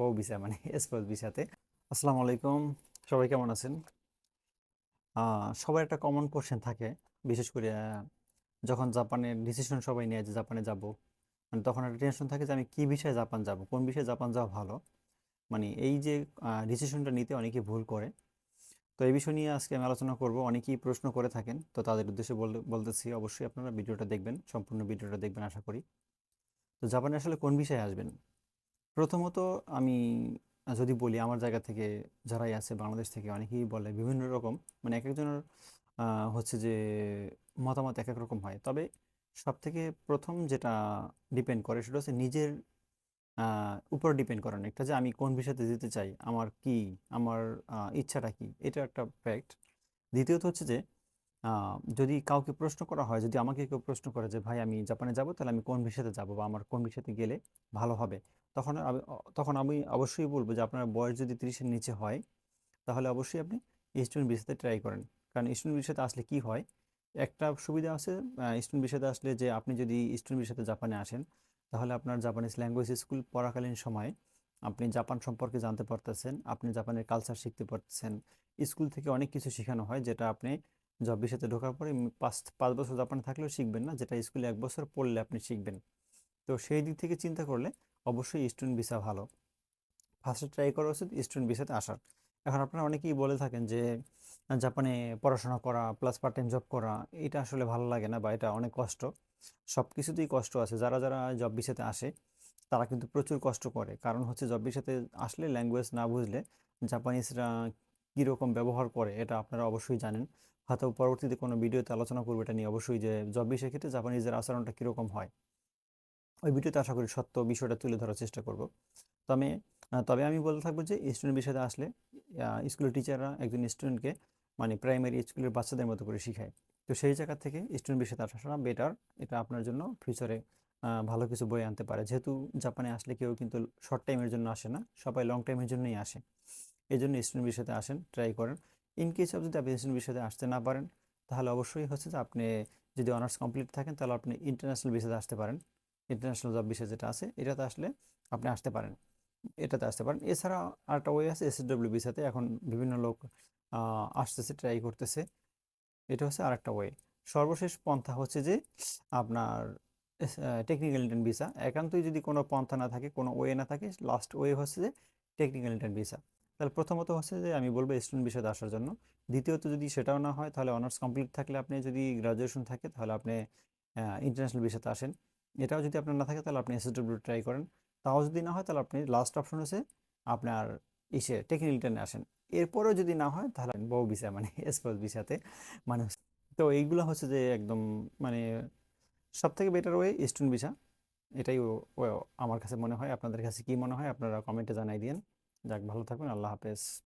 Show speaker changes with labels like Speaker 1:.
Speaker 1: বউ ভিসা মানে স্পাউস ভিসাতে আসসালামু আলাইকুম, সবাই কেমন আছেন? সবার একটা কমন কোশ্চেন থাকে, বিশেষ করে যখন জাপানের ডিসিশন সবাই নেয় যে জাপানে যাব মানে তখন একটা টেনশন থাকে যে আমি কী বিষয়ে জাপান যাব, কোন বিষয়ে জাপান যাওয়া ভালো? মানে এই যে ডিসিশনটা নিতে অনেকেই ভুল করে। তো এই বিষয় নিয়ে আজকে আমি আলোচনা করব, অনেকেই প্রশ্ন করে থাকেন, তো তাদের উদ্দেশ্যে বল- বলতেছি অবশ্যই আপনারা ভিডিওটা দেখবেন, সম্পূর্ণ ভিডিওটা দেখবেন আশা করি। তো জাপানে আসলে কোন বিষয়ে আসবেন? প্রথমত আমি যদি বলি আমার জায়গা থেকে যারাই আছে বাংলাদেশ থেকে অনেকেই বলে বিভিন্ন রকম মানে এক একজনের হচ্ছে যে মতামত এক এক রকম হয়। তবে সব থেকে প্রথম যেটা ডিপেন্ড করে সেটা হচ্ছে নিজের উপর ডিপেন্ড করে অনেকটা যে আমি কোন বিষয়তে যেতে চাই, আমার কি, আমার ইচ্ছাটা কি, এটা একটা ফ্যাক্ট দ্বিতীয়ত হচ্ছে যে যদি কাউকে প্রশ্ন করা হয়, যদি আমাকে কেউ প্রশ্ন করে যে, ভাই, আমি জাপানে যাব, তাহলে আমি কোন বিষয়তে যাব বা আমার কোন বিষয়তে গেলে ভালো হবে? তখন তখন আমি অবশ্যই বলব যে, আপনার বয়স যদি তিরিশের নিচে হয়, তাহলে অবশ্যই আপনি স্টুডেন্ট ভিসাতে ট্রাই করেন। কারণ স্টুডেন্ট ভিসাতে আসলে কি হয়, একটা সুবিধা আছে স্টুডেন্ট ভিসাতে আসলে যে, আপনি যদি স্টুডেন্ট ভিসাতে জাপানে আসেন, তাহলে আপনার জাপানিজ ল্যাঙ্গুয়েজ স্কুল পড়াকালীন সময় আপনি জাপান সম্পর্কে জানতে পারতেছেন, আপনি জাপানের কালচার শিখতে পারতেছেন। স্কুল থেকে অনেক কিছু শেখানো হয়, যেটা আপনি জব ভিসাতে ঢোকার পরে পাঁচ পাঁচ বছর জাপানে থাকলেও শিখবেন না, যেটা স্কুলে এক বছর পড়লে আপনি শিখবেন। তো সেই দিক থেকে চিন্তা করলে অবশ্যই স্টুডেন্ট ভিসা ভালো। ফার্স্টে ট্রাই করা উচিত স্টুডেন্ট ভিসাতে আসার। এখন আপনারা অনেকেই বলে থাকেন যে জাপানে পড়াশোনা করা প্লাস পার্ট টাইম জব করা, এটা আসলে ভালো লাগে না বা এটা অনেক কষ্ট। সব কিছুতেই কষ্ট আছে। যারা যারা জব ভিসাতে আসে, তারা কিন্তু প্রচুর কষ্ট করে। কারণ হচ্ছে জব ভিসাতে আসলে ল্যাঙ্গুয়েজ না বুঝলে জাপানিজরা কীরকম ব্যবহার করে, এটা আপনারা অবশ্যই জানেন। হয়তো পরবর্তীতে কোনো ভিডিওতে আলোচনা করব এটা নিয়ে। অবশ্যই যে জব ভিসার ক্ষেত্রে জাপানিজদের আচরণটা কীরকম হয়, ওই ভিডিওতে আশা করি সত্য বিষয়টা তুলে ধরার চেষ্টা করব। তবে তবে আমি বলতে থাকব যে স্টুডেন্ট বিষয়তে আসলে স্কুলের টিচাররা একজন স্টুডেন্টকে মানে প্রাইমারি স্কুলের বাচ্চাদের মতো করে শেখায়। তো সেই জায়গা থেকে স্টুডেন্ট বিষয়তে আসাটা বেটার এটা আপনার জন্য ফিউচারে ভালো কিছু বই আনতে পারে। যেহেতু জাপানে আসলে কেউ কিন্তু শর্ট টাইমের জন্য আসে না, সবাই লং টাইমের জন্যই আসে। এই জন্য স্টুডেন্ট বিষয়তে আসেন ট্রাই করেন। ইন কেস অফ যদি আপনি বিষয়তে আসতে না পারেন, তাহলে অবশ্যই হচ্ছে যে আপনি যদি অনার্স কমপ্লিট থাকেন, তাহলে আপনি ইন্টারন্যাশনাল বিষয়তে আসতে পারেন। ইন্টারন্যাশনাল জব বিষয় যেটা আছে, এটাতে আসলে আপনি আসতে পারেন। এটাতে আসতে পারেন। এছাড়া আরেকটা ওয়ে আছে এসএসডব্লিউ ভিসাতে এখন বিভিন্ন লোক আসতেছে ট্রাই করতেছে। এটা হচ্ছে আরেকটা ওয়ে সর্বশেষ পন্থা হচ্ছে যে আপনার টেকনিক্যাল ইন্টার্ন ভিসা একান্তই যদি কোনো পন্থা না থাকে, কোনো ওয়ে না থাকে লাস্ট ওয়ে হচ্ছে যে টেকনিক্যাল ইন্টার্ন ভিসা তাহলে প্রথমত হচ্ছে যে আমি বলব স্টুডেন্ট ভিসাতে আসার জন্য। দ্বিতীয়ত যদি সেটাও না হয়, তাহলে অনার্স কমপ্লিট থাকলে আপনি যদি গ্রাজুয়েশন থাকে, তাহলে আপনি ইন্টারন্যাশনাল ভিসাতে আসেন। এটাও যদি আপনার না থাকে, তাহলে আপনি এসএসডব্লিউ ট্রাই করেন। তাও যদি না হয়, তাহলে আপনি লাস্ট অপশন হচ্ছে আপনার ইসে টেকনিক্যাল ইন্টার্নে আসেন। এরপরেও যদি না হয়, তাহলে বউ ভিসা মানে স্পাউস ভিসাতে মানে তো এইগুলো হচ্ছে যে একদম মানে সব থেকে বেটার ওয়ে স্টুডেন্ট ভিসা এটাই আমার কাছে মনে হয়। আপনাদের কাছে কি মনে হয়, আপনারা কমেন্টে জানাই দিন যাক ভালো থাকবেন আল্লাহ হাফেজ।